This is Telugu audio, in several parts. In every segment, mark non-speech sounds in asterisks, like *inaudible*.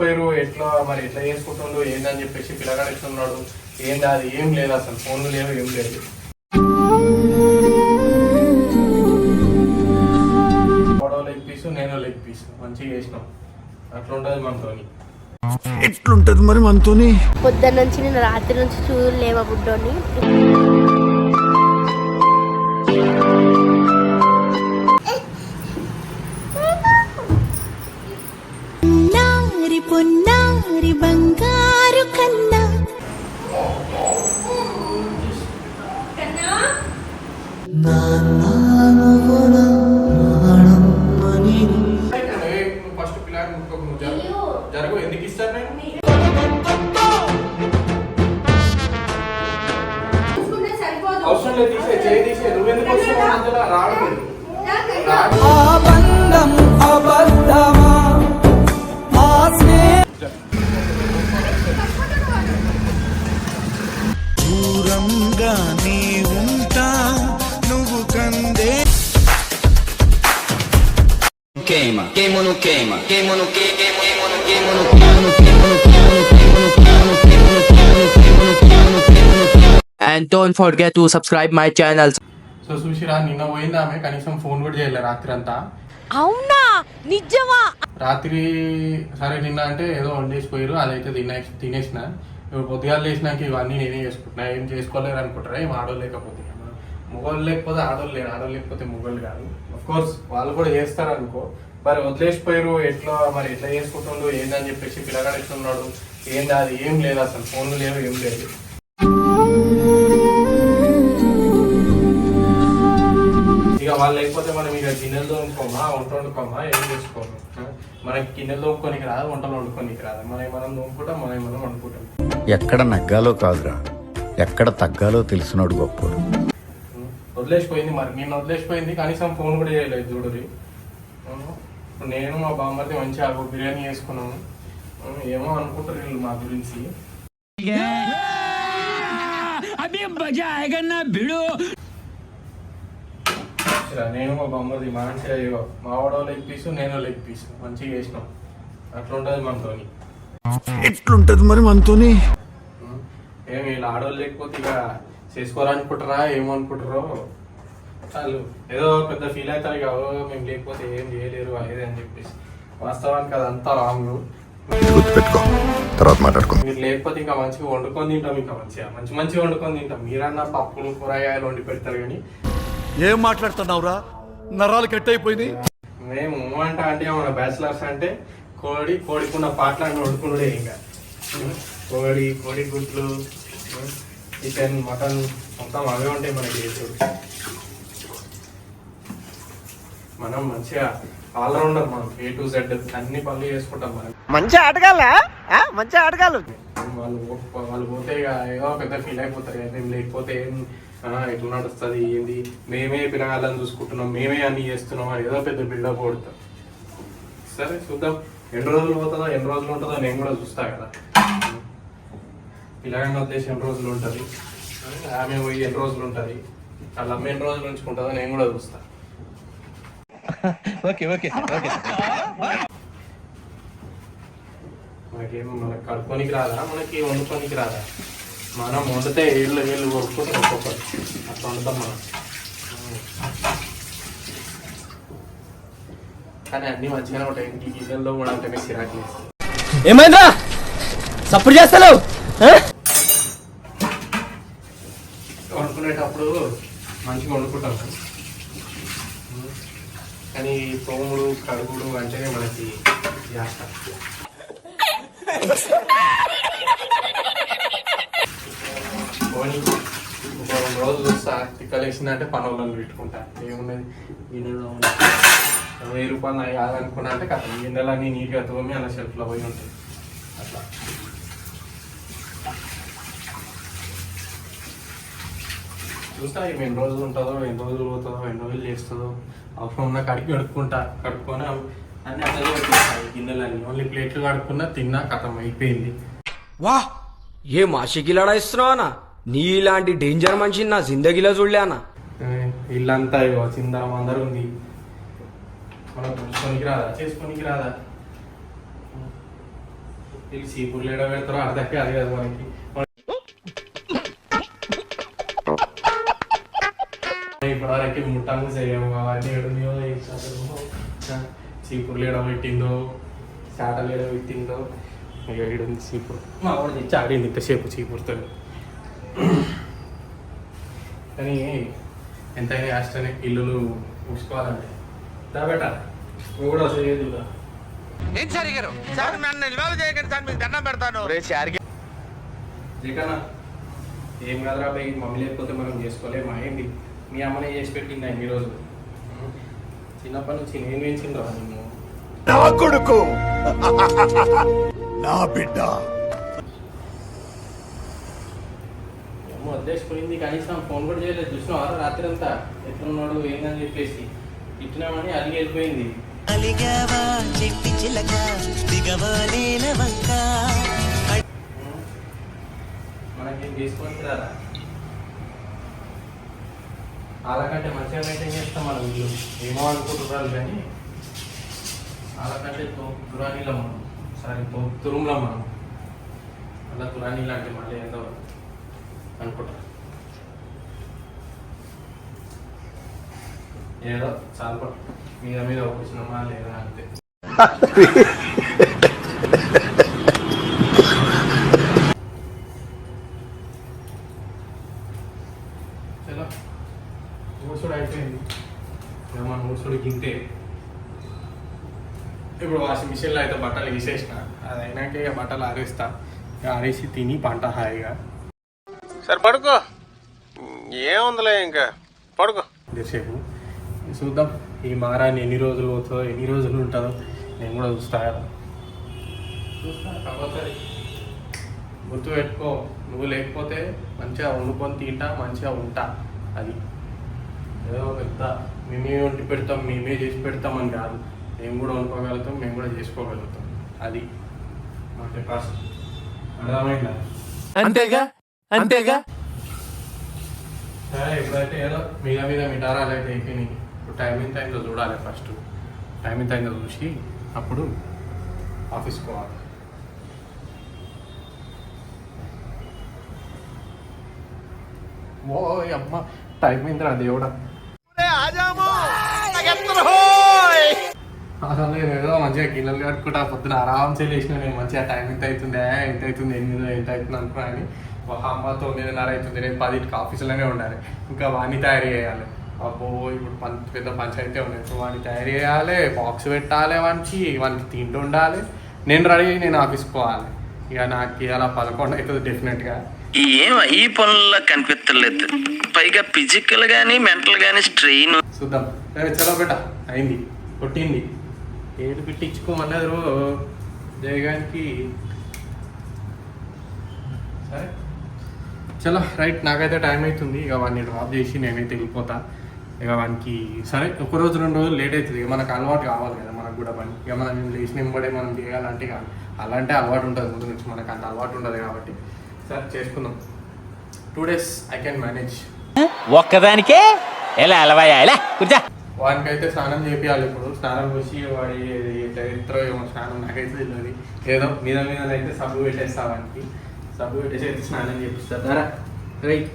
వదిలేసిపోయారు ఎట్లా మరి ఎట్లా చేసుకుంటుండ్రు ఏందని చెప్పేసి పిల్లగాడు ఎట్లున్నాడు ఏంది అది ఏం లేదు అసలు ఫోన్లు లేవు ఏం లేదు. వాడో లెగ్ పీస్ నేను లెగ్ పీస్ మంచిగా చేసినాం. అట్లా ఉంటుంది మనతోని. ఎట్లుంటది మరి మనతోని? పొద్దున్న నుంచి నేను రాత్రి నుంచి చూడలేమా బుడ్డోని Munang ribangga queima, queima ou não queima, queima ou não queima, queima ou não queima, não queima, não queima, não queima, não queima, não queima, não queima, não queima, não queima, não queima, não queima, não queima. And don't forget to subscribe my channel. So చూసిరా నిన్న పోయింది ఆమె కనీసం ఫోన్ కూడా చేయలే రాత్రి అంతా అవునా నిజమా రాత్రి సరే నిన్న అంటే ఏదో వండేసిపోయారు అదైతే తినే తినేసిన ఇప్పుడు పొద్దుగాలు లేచినాక ఇవన్నీ నేనే చేసుకుంటున్నా ఏం చేసుకోలేరు అనుకుంటారా ఏం ఆడోళ్ళు లేకపోతే మొగోళ్ళు లేకపోతే ఆడోళ్ళు లేరు ఆడోళ్ళు లేకపోతే మొగోళ్ళు కాదు అఫ్ కోర్స్ వాళ్ళు కూడా చేస్తారు అనుకో మరి వదిలేసిపోయారు ఎట్లా మరి ఎట్లా చేసుకుంటుండ్రు ఏందని చెప్పేసి పిల్లగాడు ఎట్లున్నాడు ఏంది అది ఏం లేదు అసలు ఫోన్లు లేవు ఏం లేదు. ఇక వాళ్ళు లేకపోతే మనం ఇక గిన్నెలు తోముకోమా వంట వండుకోమా ఏం చేసుకోము? మనకి గిన్నెలు తోముకోనికి రాదు వంటలు వండుకోనికి రాదు? మనం మనం తోముకుంటాం మనం మనం వండుకుంటాం. ఎక్కడ నగ్గాలో కాదురా. ఎక్కడ తగ్గాలో తెలిసినోడు గొప్పోడు. ఉం? వదిలేసిపోయింది మరి నేను వదిలేసిపోయింది కనీసం ఫోన్ కూడా చేయలేదు చూడరి నేను మా బామ్మర్ది మంచిగా ఆకు బిర్యానీ చేసుకున్నాము? ఏమో అనుకుంటారు వీళ్ళు మా గురించి. నేను మా బామ్మర్ది మంచిగా ఇగో మా వాడో లెగ్ పీస్ నేను లెగ్ పీస్ మంచిగా చేసినాం. అట్లా ఉంటుంది మనతోని. ఎట్లుంటది మరి మనతోని? ఏమి వీళ్ళు ఆడవాళ్ళు లేకపోతే ఇక చేసుకోవాలనుకుంటారా ఏమనుకుంటారో ఏదో పెద్ద ఫీల్ అవుతారు ఇక "ఓ, మేము లేకపోతే ఏం చేయలేరు అదే అని చెప్పేసి. వాస్తవానికి అదంతా రాంగ్ గుర్తుపెట్టుకో తర్వాత మాట్లాడుకుందాం. మీరు లేకపోతే ఇంకా మంచిగా వండుకొని తింటాం ఇంకా మంచిగా మంచి మంచిగా వండుకొని తింటాం. మీరన్నా పప్పులు కూరగాయలు వండి పెడతారు కానీ. ఏం మాట్లాడుతున్నావురా? నరాలు కట్ అయిపోయింది మేము అంటే అంటే మన బ్యాచిలర్స్ అంటే కోడి కోడికున్న పాటలను వండుకున్నాడే ఇంకా. కోడి కోడి గుడ్లు చికెన్ మటన్ మొత్తం అవే ఉంటాయి మనకి. చేసుడు మనం మంచిగా ఆల్రౌండర్ మనం ఏ టు జెడ్ అన్ని పనులు చేసుకుంటాం మనం. మంచి ఆటగాళ్ళ? మంచి ఆటగాళ్ళు. వాళ్ళు వాళ్ళు పోతే ఇక ఏదో పెద్ద ఫీల్ అయిపోతారు మేము లేకపోతే ఏం ఎట్లా నడుస్తుంది ఏంది? మేమే పిల్లగాళ్ళని చూసుకుంటున్నాం మేమే అన్ని చేస్తున్నాం అని ఏదో పెద్ద బిల్డప్ కొడతాం. సరే చూద్దాం. ఎన్ని రోజులు పోతుందో ఎన్ని రోజులు ఉంటుందో నేను కూడా చూస్తా కదా. పిల్లగాడిని వదిలేసి ఎన్ని రోజులు ఉంటుంది? ఆమె పోయి ఎన్ని రోజులు ఉంటుంది? వాళ్ళ అమ్మ ఎన్ని రోజులు ఉంచుకుంటుందో నేను కూడా చూస్తా మనకేం మనకి కడుక్కోనికి రాదా? మనకి వండుకోనికి రాదా? మనం వండితే ఏళ్ళు ఏళ్ళు కొట్టుకుంటాం ఒక్కొక్కరు. అట్లా వండుతాం మనం. కానీ అన్ని మంచిగానే ఉంటాయి. ఇంటి గిన్నెల్లో కూడా అంటేనే వేస్తుంది. ఏమైందా సపోర్ట్ చేస్తావు వండుకునేటప్పుడు మంచిగా వండుకుంటాం కానీ తోముడు కడుగుడు అంటేనే మనకి జాస్త పోనీ ఒక రెండు రోజులు చూస్తా తిక్కలేసిందంటే పనులను పెట్టుకుంటా. ఏమున్నది? గిన్నెలో వెయ్యి రూపాయలు అవి కాదనుకున్నా అంటే కథ. గిన్నెలన్నీ నీట్గా తోమి అలా షెల్ఫ్లో పోయి ఉంటాయి. అట్లా. చూస్తా ఎన్ని రోజులు ఉంటుందో ఎన్ని రోజులు పోతుందో ఎన్ని రోజులు చేస్తుందో? అవసరం ఉన్న కడిగి కడుక్కుంటా. కడుక్కొని అన్ని పెట్టేస్తాయి గిన్నెలన్నీ. ఓన్లీ ప్లేట్లు కడుక్కున్నా తిన్నా కథం అయిపోయింది. వా! ఏ మాషికిలాడా ఇస్తున్నావా నీలాంటి డేంజర్ మనిషిని నా జిందగీలో చూడలే అన్న ఏ, ఇల్లంతా ఇగో చిందరం అందరూ ఉంది మనం చూసుకోనికి రాదా? చేసుకోనికి రాదా? వీళ్ళు సీపూర్లు ఏడ పెడతారో అర్థకే అది కదా మనకి. ఇప్పటివరకు ముట్టాము చేయము అవన్నీ ఎడున్నాయో సీపూర్లు ఏడ పెట్టిందో చాటలు ఏడ పెట్టిందో ఇక ఏడుంది సీపూర్ మా వాడు తెచ్చి ఆడింది ఇంతసేపు చీపురుతో కానీ ఎంతైనా యాస్టనే ఇల్లులు ఊసుకోవాలంటే దా బేట నువ్వు కూడా వస్తే చూద్దా జగన్నా ఏం కదరా మమ్మీ లేకపోతే మనం చేసుకోలేమా ఏంటి మీ అమ్మనే చేసి పెట్టింది ఈ రోజు. చిన్నప్పటి నుంచి నేను పెంచిండ్రా నిన్ను. నా కొడుకు. నా బిడ్డ. ఏమో వదిలేసుకునింది కనీసం ఫోన్ కూడా చేయలేదు. చూసినావా రాత్రి అంతా ఎట్లున్నాడు ఏందని చెప్పేసి. ఇట్టినామని అడిగి వెళ్ళిపోయింది. అలిగావా? చెట్టి చిలక దిగవలేన వంక మనకేం చేసుకొని రారా వాళ్ళకంటే మంచిగా మెయింటైన్ చేస్తాం మనం ఇల్లు. ఏమో అనుకుంటున్నారు కానీ వాళ్ళకంటే తో తురానీలో మనం. సారీ తో తురుములో మనం. అలా తురానీలు అంటే మళ్ళీ ఏందో అనుకుంటారు ఏదో చాలా పట్టు. మీద మీద కూర్చున్నామా లేదా అంతే. *laughs* ఇప్పుడు వాషింగ్ మిషన్లో అయితే బట్టలు తీసేసిన అది అయినాక ఇక బట్టలు ఆరేస్తా. ఇక ఆరేసి తిని పంట హాయిగా. సరే పడుకో. ఏముందిలే ఇంకా? పడుకో. ఎంతసేపు చూద్దాం ఈ మారాన్ని ఎన్ని రోజులు పోతుందో ఎన్ని రోజులు ఉంటుందో నేను కూడా చూస్తా. కదా కంపల్సరీ గుర్తు పెట్టుకో నువ్వు లేకపోతే మంచిగా వండుకొని తింటా మంచిగా ఉంటా. అది. ఏదో పెద్ద మేమే వండి పెడతాం మేమే చేసి పెడతాం అని కాదు. మేము కూడా వండుకోగలుగుతాం మేము కూడా చేసుకోగలుగుతాం. అది మా కెపాసిటీ. అర్థమైందా? అంతేగా? అంతేగా? సరే ఇప్పుడైతే ఏదో మీద మీద మిఠారాలు అయితే అయిపోయినాయి. ఇప్పుడు టైం ఎంత అయిందో చూడాలి ఫస్ట్ టైం ఎంత అయిందో చూసి అప్పుడు ఆఫీస్కి పోవాలి. ఓ అమ్మ టైం అయిందిరా దేవుడా. అసలు నేను ఏదో మంచిగా గిన్నెలు కట్టుకుంటా పొద్దున ఆరామ్సే లేచిన నేను మంచిగా టైం ఎంత అవుతుందే ఎంత అవుతుంది ఎనిమిది ఎంత అవుతుంది అనుకున్నా అని అమ్మ తొమ్మిదిన్నర అవుతుంది నేను పదింటికి ఆఫీసులోనే ఉండాలి. ఇంకా వాడిని తయారు చేయాలి. అబ్బో ఇప్పుడు పం పెద్ద పంచాయతీ ఉన్నాయి ఇప్పుడు వాడిని తయారు చేయాలి బాక్స్ పెట్టాలి వానికి వానికి తిండి ఉండాలి. నేను రెడీ నేను ఆఫీస్కి పోవాలి. ఇక నాకు ఇవాళ పదకొండు అవుతుంది డెఫినెట్గా ఏం ఈ పనుల్లో కనిపించలేదు పైగా ఫిజికల్ గానీ మెంటల్ గానీ స్ట్రెయిన్ చూద్దాం. సరే చలో బేట అయింది. కొట్టింది. ఏడు పెట్టించుకోమన్నారు? జయగానికి. సరే. చలో రైట్ నాకైతే టైం అవుతుంది ఇక వాడిని డ్రాప్ చేసి నేనైతే వెళ్ళిపోతా. ఇక వానికి సరే ఒక రోజు రెండు రోజులు లేట్ అవుతుంది. ఇక మనకు అలవాటు కావాలి కదా మనకు కూడా పని. ఇక మనం లేచిన వెంబడే మనం చేయాలంటే అలాంటి అలవాటు ఉంటుంది ముందు నుంచి. మనకు అంత అలవాటు ఉండదు కాబట్టి. సరే చేసుకుందాం. Two days I can manage ఒక్కదానికే ఎలా అలవాయా? ఎలా కూర్చో. వానికైతే స్నానం చేపియాలి ఇప్పుడు. స్నానం వచ్చి వాడి చరిత్ర ఏమో స్నానం నాకైతే తెలియదు ఏదో మీద మీద అయితే సబ్బు పెట్టేస్తా వానికి. సబ్బు పెట్టేసి అయితే స్నానం చేపిస్తా ధర రైట్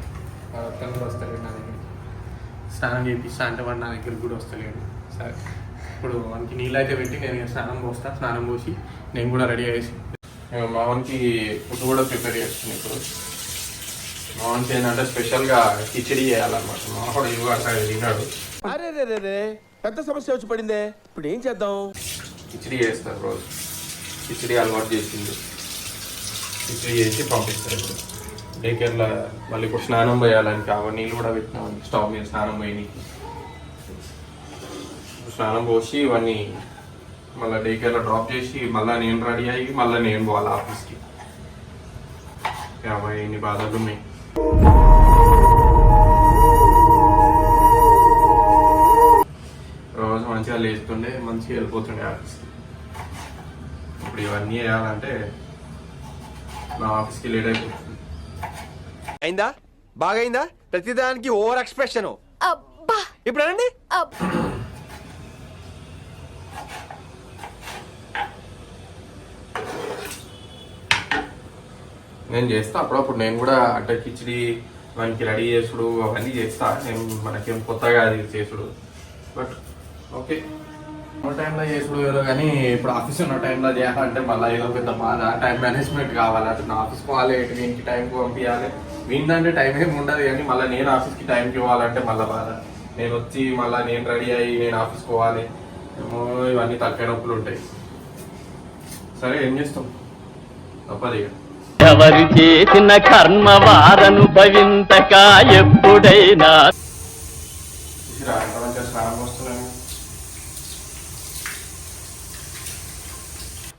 వాడు కూడా వస్తలేడు నా దగ్గర స్నానం చేపిస్తా అంటే వాడు నా దగ్గర కూడా వస్తలేడు. సరే. ఇప్పుడు వానికి నీళ్ళు అయితే పెట్టి నేను స్నానం పోస్తా. స్నానం పోసి నేను కూడా రెడీ అయ్యేసి. ఇక మా వానికి ఫుడ్ కూడా ప్రిపేర్ చేస్తున్నాను ఇప్పుడు. మా వానికి ఏంటంటే స్పెషల్గా కిచడీ చేయాలన్నమాట. మా వాడు ఇవ్వ అట్లా తిన్నాడు అరే రే రే రే పెద్ద సమస్య వచ్చి పడిందే. ఇప్పుడు ఏం చేద్దాం? కిచిడి చేస్తారు రోజు కిచిడి అలవాటు చేసింది కిచిడి చేసి పంపిస్తారు ఇప్పుడు మళ్ళీ ఇప్పుడు స్నానం పోయాలని కావాలి నీళ్ళు కూడా పెట్టినామని స్టవ్ మీద స్నానం పోయి స్నానం పోసి ఇవన్నీ మళ్ళీ డే కేర్లో డ్రాప్ చేసి మళ్ళీ నేను రెడీ అయ్యి మళ్ళీ నేను పోవాలి ఆఫీస్కి. ఇన్ని బాధలు ఉన్నాయి. రోజు మంచిగా లేస్తుండే మంచిగా వెళ్ళిపోతుండే ఆఫీస్కి. ఇప్పుడు ఇవన్నీ చేయాలంటే నా ఆఫీస్కి లేట్ అయిపోతుంది. అయిందా? బాగైందా? ప్రతిదానికి ఓవర్ ఎక్స్ప్రెషన్. అబ్బా! ఇప్పుడు అనండి? నేను చేస్తా. అప్పుడప్పుడు నేను కూడా అంటే కిచిడి మనకి రెడీ చేసుడు అవన్నీ చేస్తా. నేను మనకేం కొత్తగా అది చేసుడు. But okay. ఉన్న టైంలో చేసుడు ఏదో కానీ ఇప్పుడు ఆఫీస్ ఉన్న టైంలో చేయాలంటే మళ్ళీ ఏదో పెద్ద బాధ. టైం మేనేజ్మెంట్ కావాలి. అటు నా ఆఫీస్ పోవాలి ఇటు వీనికి టైంకి పంపించాలి. వీందంటే టైం ఏమి ఉండదు కానీ మళ్ళీ నేను ఆఫీస్కి టైంకి ఇవ్వాలంటే మళ్ళీ బాధ. నేను వచ్చి మళ్ళీ నేను రెడీ అయ్యి నేను ఆఫీస్కి పోవాలి. ఏమో ఇవన్నీ తక్కువ నొప్పులు ఉంటాయి. సరే ఏం చేస్తాం? తప్పదు ఇక. ఎవరు చేసిన కర్మ వారనుభవింతక ఎప్పుడైనా.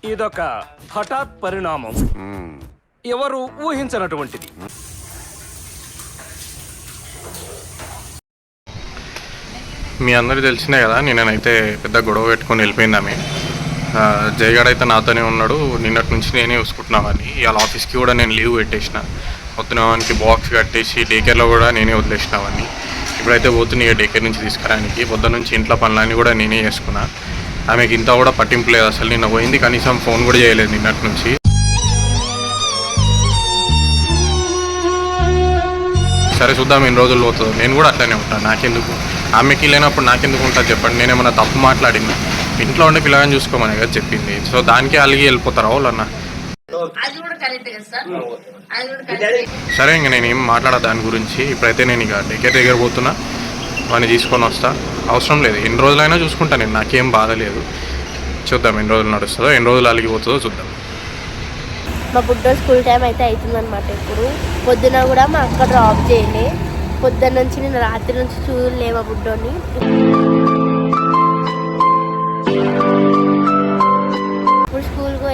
ఇదొక హఠాత్ పరిణామం. ఎవరు ఊహించనటువంటిది. మీ అందరికి తెలిసినే కదా నేనైతే పెద్ద గొడవ పెట్టుకొని వెళ్ళిపోయింది ఆమె. ఆ, జయగాడ్ అయితే నాతోనే ఉన్నాడు. నిన్నటి నుంచి నేనే చూసుకుంటున్నామని. ఇవాళ ఆఫీస్కి కూడా నేను లీవ్ పెట్టేసిన. పొద్దున బాక్స్ కట్టేసి డేకేర్లో కూడా నేనే వదిలేసినావని ఇప్పుడైతే పోతున్నాయి డేకేర్ నుంచి తీసుకురానికి. పొద్దున్న నుంచి ఇంట్లో పనులన్నీ కూడా నేనే చేసుకున్నా. ఆమెకి ఇంత కూడా పట్టింపు లేదు. అసలు నిన్న పోయింది. కనీసం ఫోన్ కూడా చేయలేదు నిన్నటి నుంచి. సరే చూద్దాం ఎన్ని రోజులు పోతుందో. నేను కూడా అట్లనే ఉంటాను నాకెందుకు? ఆమెకి లేనప్పుడు నాకెందుకు ఉంటుంది చెప్పండి. నేనేమన్నా తప్పు మాట్లాడినా? ఇంట్లో ఉండి పిల్లగాని చూసుకోమని కదా చెప్పింది. సో దానికే అలిగి వెళ్ళిపోతారా వాళ్ళన్న సరే. ఇంక నేను ఏం మాట్లాడ దాని గురించి. ఇప్పుడైతే నేను ఇక దగ్గర దగ్గర పోతున్నా. వాడిని తీసుకొని వస్తా. అవసరం లేదు. ఎన్ని రోజులైనా చూసుకుంటా నేను. నాకేం బాధ లేదు. చూద్దాం ఎన్ని రోజులు నడుస్తుందో ఎన్ని రోజులు అలిగిపోతుందో చూద్దాం. మా బుడ్డో స్కూల్ టైం అయితే అవుతుందన్నమాట ఇప్పుడు. పొద్దున కూడా మా అక్క డ్రాప్ చేయలే పొద్దున్న నుంచి నేను రాత్రి నుంచి చూడలే మా బుడ్డోని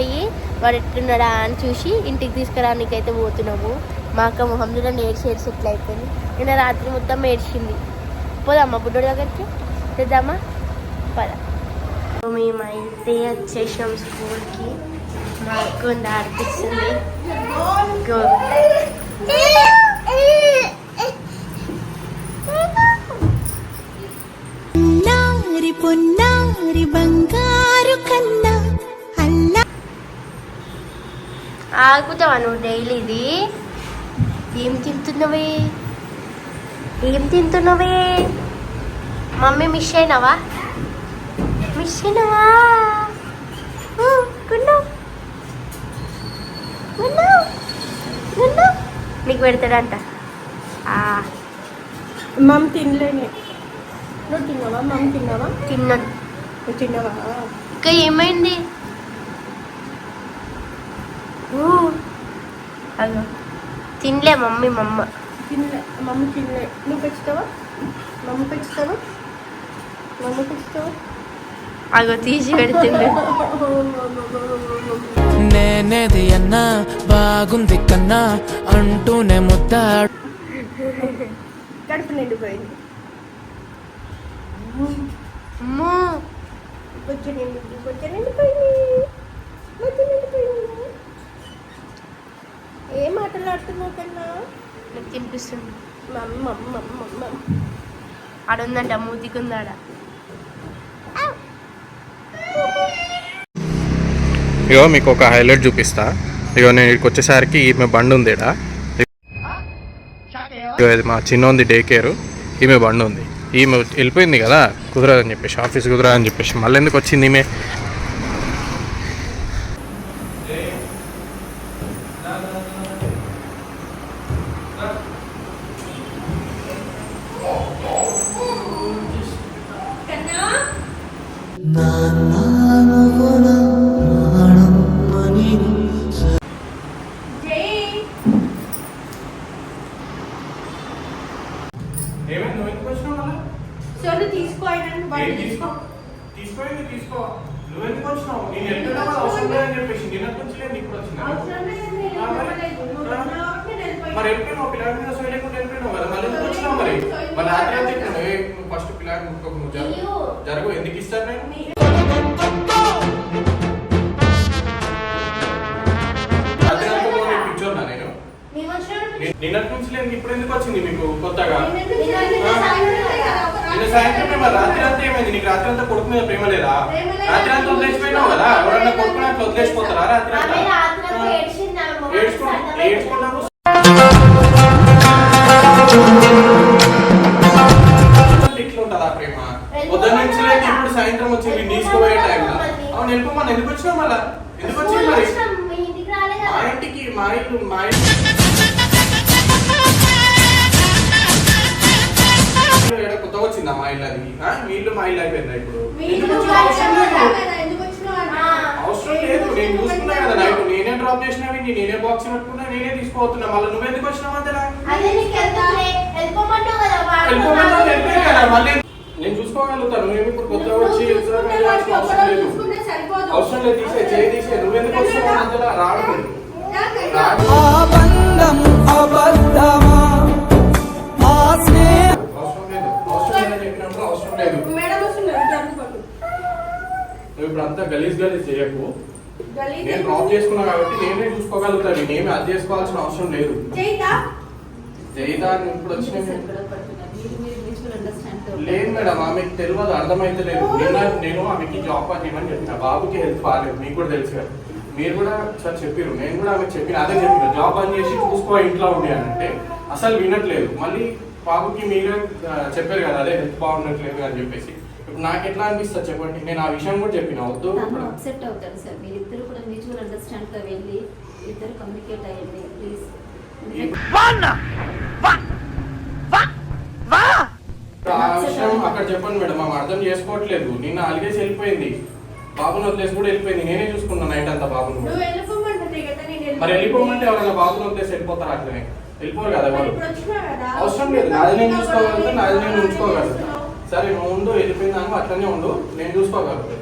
పోయి వాడు ఎట్లున్నాడా అని చూసి ఇంటికి తీసుకురానికి అయితే పోతున్నాము. మా అక్క మొహం చూడండి ఏడ్చి ఏడ్చి ఎట్లా అయిపోయింది నిన్న రాత్రి మొత్తం ఏడ్చింది. పోదామా బుడ్డోడి దగ్గరికి? తెద్దామా? పద. మేమైతే వచ్చేసాం స్కూల్కి. మా అక్క ఆడిపిస్తుంది. గో. నారి పొన్నారి బంగారు ఆగుతావా నువ్వు డైలీ ఇది? ఏం తింటున్నవే? ఏం తింటున్నవే? మమ్మీ మిస్ అయినావా? మిస్ అయినావా? నీకు పెడతాడంట. ఆ, మమ్ తినలేని. నువ్వు తిన్నావా? మమ్ తిన్నావా? తిన్నాను. నువ్వు తిన్నావా? ఇంకా ఏమైంది? అగో తినలే మమ్మీ మమ్మ. తినలే. మమ్మీ తినలే. నువ్వు పెంచుతావా? మమ్మీ పెంచుతావా? మమ్మీ పెంచుతావా? అగో తీసి పెడుతుండే. నేనేది అన్నా బాగుంది కన్నా అంటూనే ముద్దాడు కడుపు నిండిపోయింది. అమ్మో. కొంచెం నిండి కొంచెం నిండిపోయింది కొంచెం నిండిపోయింది ఏ మాటలు ఆడుతున్నావు కన్నా నాకు తినిపిస్తుంది. మమ్మ మమ్మ మమ్మ మమ్మ ఆడుందంట మూతికుందాడ. ఇగో మీకు ఒక హైలైట్ చూపిస్తా. ఇగో నేను ఇక్కడికి వచ్చేసరికి ఈమె బండి ఉంది ఇది మా చిన్న ఉంది డే కేర్. ఈమె బండి ఉంది ఈమె వెళ్ళిపోయింది కదా కుదరదని చెప్పేసి ఆఫీస్ కుదరదని చెప్పేసి. మళ్ళీ ఎందుకు వచ్చింది ఈమె? మరి వెళ్ళిపోయినావు పిల్లాడి మీద అసలు లేకుండా వెళ్ళిపోయినావు కదా మళ్ళీ ఎందుకు వచ్చినావు మరి? మరి రాత్రి అంతా ఇక్కడ నువ్వే ఫస్ట్ పిల్లాడి ముట్టుకోకు నువ్వు జరుగు. జరుగు ఎందుకు ఇస్తాను నేను నిన్నటి నుంచి లేదు ఇప్పుడు ఎందుకు వచ్చింది మీకు కొత్తగా? నిన్న సాయంత్రం మరి రాత్రి అంతా ఏమైంది? నీకు రాత్రి అంతా కొడుకు మీద ప్రేమ లేదా? రాత్రి అంతా వదిలేసిపోయినావు కదా? ఎవరన్నా కొడుకుని అట్లా వదిలేసిపోతారా? రాత్రి అంతా? ఏడ్చుకుంటూ ఏడ్చుకుంటూ ఎందుకు వచ్చినావు మళ్ళా ఎందుకు వచ్చినావు మరి? వచ్చినాం, మీ ఇంటికి మా ఇల్లు మా ఏడ కొత్తగా వచ్చిందా మా ఇల్లు అది? మీ ఇల్లు మా అయిపోయిందా ఇప్పుడు? అవసరం లేదు. నేను చూసుకున్నా కదా నైట్ నేనే డ్రాప్ చేసినవి నేనే బాక్స్ పట్టుకున్నా నేనే తీసుకోతున్నా మళ్ళీ నువ్వు ఎందుకు వచ్చినావు కదా మళ్ళీ నేను చూసుకోగలుగుతాను. ఇప్పుడు కొత్తగా వచ్చి అవసరం లేదు. లేదు తీసే చేయి తీసే నువ్వు ఎందుకు వస్తున్నావు పట్టు. నువ్వు ఇప్పుడు అంతా గలీజ్ గలీజ్ చేయకు. నేను డ్రాప్ చేసుకున్నా కాబట్టి నేనే చూసుకోగలుగుతాను. నేనేమి అది చేసుకోవాల్సిన అవసరం లేదు? జయితా ఇప్పుడు వచ్చిన లేదు మేడం ఆమెకి తెలియదు అర్థమైతే లేదు నిన్న నేను ఆమెకి జాబ్ చేయమని చెప్పిన. బాబుకి హెల్త్ బాగాలేదు మీకు కూడా తెలుసు కదా. మీరు కూడా సార్ చెప్పారు నేను కూడా ఆమెకు చెప్పిన. అదే చెప్పిన జాబ్ పని చేసి చూసుకో ఇంట్లో ఉండి అని అంటే అసలు వినట్లేదు. మళ్ళీ బాబుకి మీరే చెప్పారు కదా అదే హెల్త్ బాగుండట్లేదు అని చెప్పేసి. ఇప్పుడు నాకు ఎట్లా అనిపిస్తుంది చెప్పండి? నేను ఆ విషయం కూడా చెప్పిన వద్దు. అప్సెట్ అవుతాడు సార్. మీరిద్దరు కూడా మ్యూచువల్ అండర్స్టాండ్తో వెళ్ళి ఇద్దరు కమ్యూనికేట్ అయ్యండి ప్లీజ్ ఆ విషయం అక్కడ చెప్పండి మేడం ఆమె అర్థం చేసుకోవట్లేదు. నిన్న అలిగేసి వెళ్ళిపోయింది. బాబుని వదిలేసి కూడా వెళ్ళిపోయింది. నేనే చూసుకున్నా నైట్ అంతా బాబును. కూడా. నువ్వు వెళ్ళిపోమంటుంది కదా నేను మరి వెళ్ళిపోమంటే ఎవరైనా బాబుని వదిలేసి వెళ్ళిపోతారు అట్లనే వెళ్ళిపోరు కదా మరి ఎవరు ఇప్పుడు వచ్చినావు కదా. అవసరం లేదు. నాది నేను చూసుకోగలుగుతా నాది నేను ఉంచుకోగలుగుతా సరే నువ్వు ఉండు వెళ్ళిపోయిందాను అట్లనే ఉండు. నేను చూసుకోగలుగుతా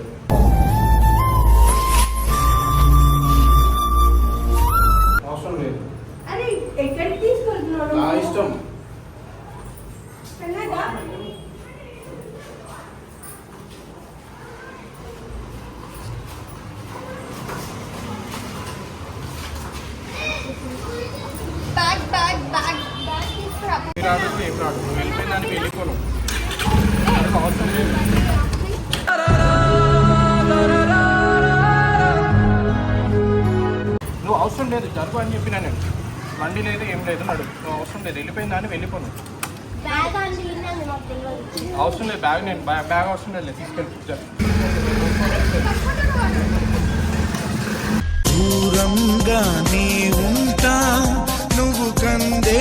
ఏం రాదు నువ్వు వెళ్ళిపోయిందానికి వెళ్ళిపోను. అవసరం లేదు నువ్వు అవసరం లేదు జరుగు అని చెప్పినా నేను. బండి లేదు ఏం లేదు నడు. నువ్వు అవసరం లేదు వెళ్ళిపోయిందని వెళ్ళిపోను. అవసరం లేదు బ్యాగ్ నేను బ్యాగ్ బ్యాగ్ అవసరం లేదు తీసుకెళ్ళి జరుగు. దూరంగానే ఉంటా నువ్వు కందే